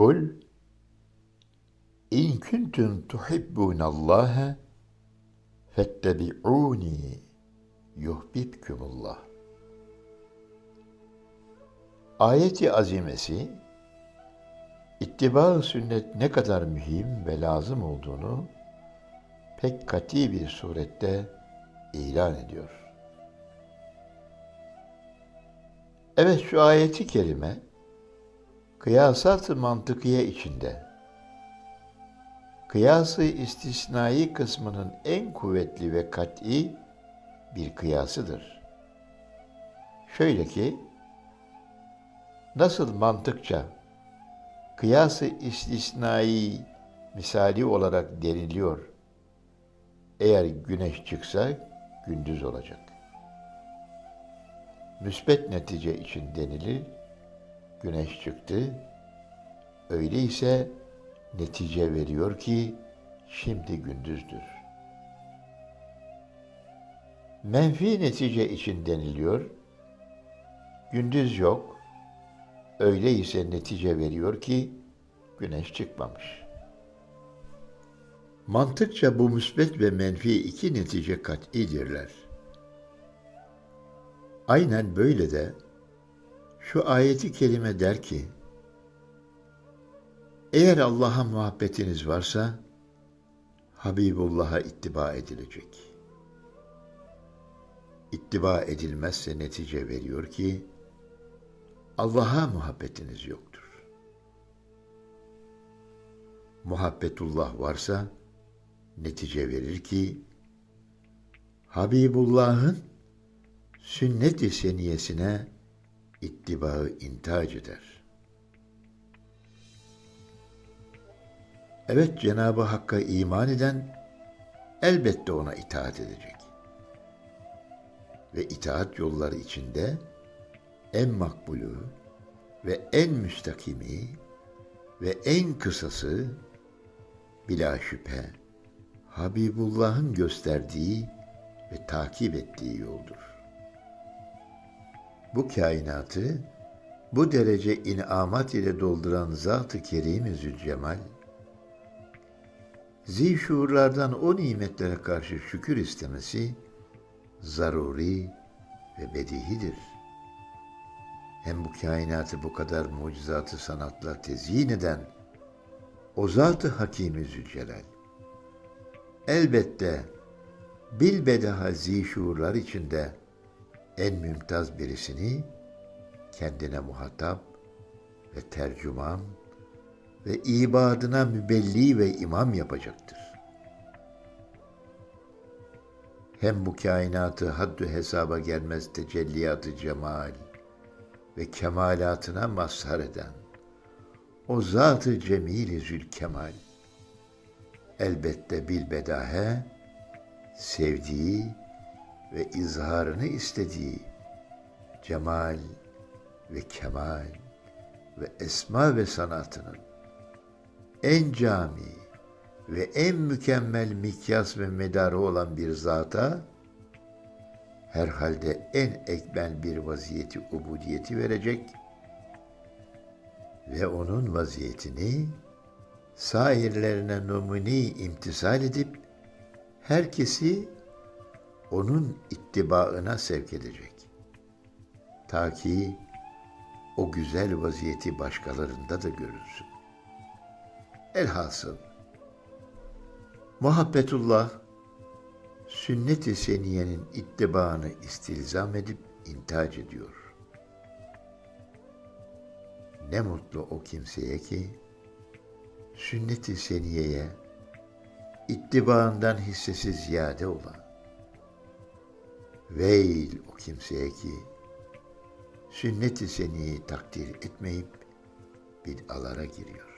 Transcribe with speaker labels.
Speaker 1: Kul in kuntum tuhibbunallaha fettebi'uni yuhbibkumullah. Ayeti azimesi ittiba sünnet ne kadar mühim ve lazım olduğunu pek kati bir surette ilan ediyor. Evet şu ayeti kerime kıyasat-ı mantıkiye içinde kıyası istisnai kısmının en kuvvetli ve kat'i bir kıyasıdır. Şöyle ki, nasıl mantıkça kıyası istisnai misali olarak deniliyor, eğer güneş çıksa gündüz olacak. Müsbet netice için denilir, güneş çıktı, öyleyse netice veriyor ki şimdi gündüzdür. Menfi netice için deniliyor, gündüz yok, öyleyse netice veriyor ki güneş çıkmamış. Mantıkça bu müsbet ve menfi iki netice kat'idirler. Aynen böyle de şu ayeti kerime der ki, eğer Allah'a muhabbetiniz varsa, Habibullah'a ittiba edilecek. İttiba edilmezse netice veriyor ki, Allah'a muhabbetiniz yoktur. Muhabbetullah varsa, netice verir ki, Habibullah'ın sünnet-i seniyesine ittibaı intac eder. Evet Cenab-ı Hakk'a iman eden elbette ona itaat edecek. Ve itaat yolları içinde en makbulü ve en müstakimi ve en kısası bila şüphe Habibullah'ın gösterdiği ve takip ettiği yoldur. Bu kainatı bu derece inamat ile dolduran Zat-ı Kerim-i Zülcemal, zişuurlardan o nimetlere karşı şükür istemesi zaruri ve bedihidir. Hem bu kainatı bu kadar mucizatı sanatla tezyin eden o Zat-ı Hakîm-i Zülcelal, elbette bilbedaha zişuurlar içinde en mümtaz birisini kendine muhatap ve tercüman ve ibadına mübelli ve imam yapacaktır. Hem bu kainatı haddü hesaba gelmez tecelliyatı cemal ve kemalatına mazhar eden o zat-ı cemil-i zülkemal elbette bilbedahe sevdiği ve izharını istediği cemal ve kemal ve esma ve sanatının en cami ve en mükemmel mikyas ve medarı olan bir zata herhalde en ekmel bir vaziyeti ubudiyeti verecek ve onun vaziyetini sairlerine numuni imtisal edip herkesi onun ittibaına sevk edecek. Ta ki o güzel vaziyeti başkalarında da görülsün. Elhasıl, muhabbetullah, sünnet-i seniyenin ittibaını istilzam edip intac ediyor. Ne mutlu o kimseye ki, sünnet-i seniyeye ittibaından hissesi ziyade olan, veil o kimseye ki, sünnet-i seniyi takdir etmeyip bid'alara giriyor.